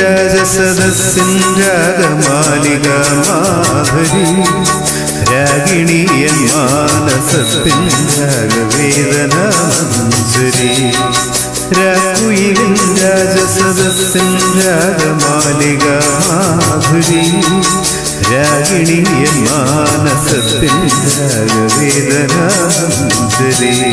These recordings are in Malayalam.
രാജസദസ്സിൻ രാഗമാലിക മാധുരി. രാഗിണിയ മാനസത്തിൻ രാഗവേദന മഞ്ജരി. രാഗുയിലിൻ രാജസദസ്സിൻ രാഗമാലിക മാധുരി. രാഗിണിയ മാനസത്തിൻ രാഗവേദന മഞ്ജരി.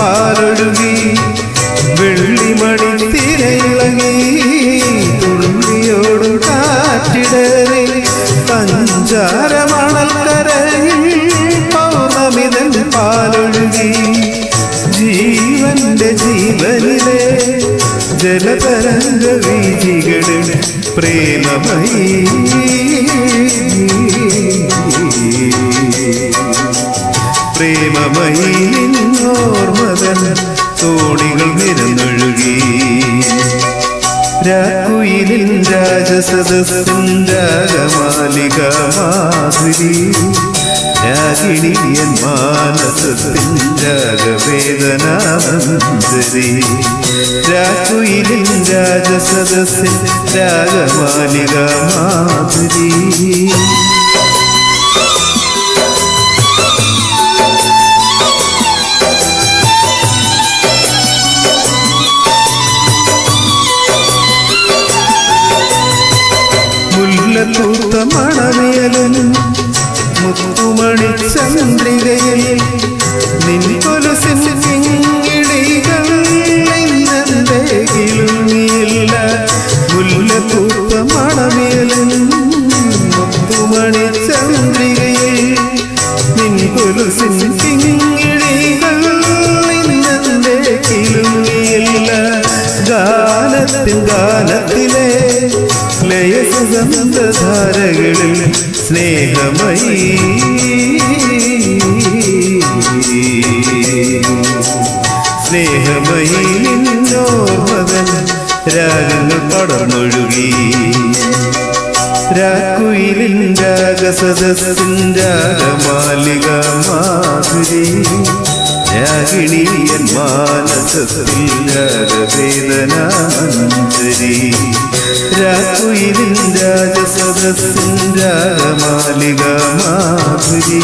പാലൊഴുകി വെള്ളിമണി തിരയിളങ്ങി തുള്ളിയോടും കാറ്റിടറി പഞ്ചാര മണൽക്കരയിൽ പൗർണമിതൻ പാലൊഴുകി ജീവന്റെ ജീവനിലെ ജലതരംഗ വീതികളിൽ പ്രേമമയി പ്രേമമയി നിന്നോർമതൻ തോണികൾ നിരന്നൊഴുകി. രാക്കുയിലിൻ രാജസദസ്സിൻ രാഗമാലിക മാധുരി രാഗിണിയൻ മാനസത്തിൻ രാഗവേദനാമഞ്ജരി രാക്കുയിലിൻ രാജസദസ്സിൻ രാഗമാലിക മാധുരി മുല്ലത്തൂത്ത മണവിയലും മുത്തുമണി ചന്ദ്രികയിൽ നിൻ കൊലുസിൻ കിങ്ങിടികൾ മുല്ലത്തൂത്ത മണമേലും മുത്തുമണി ലയസുഗന്ധധാരകളിൽ സ്നേഹമയി. സ്നേഹമയി നിന്നോർമതൻ രാഗങ്ങൾ പടർന്നൊഴുകി രാക്കുയിലിൻ രാഗസദസ്സിൻ രാഗമാലിക മാധുരി. രാഗിണിയൻ മാനസത്തിൽ രാഗവേദനാഞ്ജരി രാക്കുയിലിൻ രാജസദസ്സിൻ രാഗമാലിക മാധുരി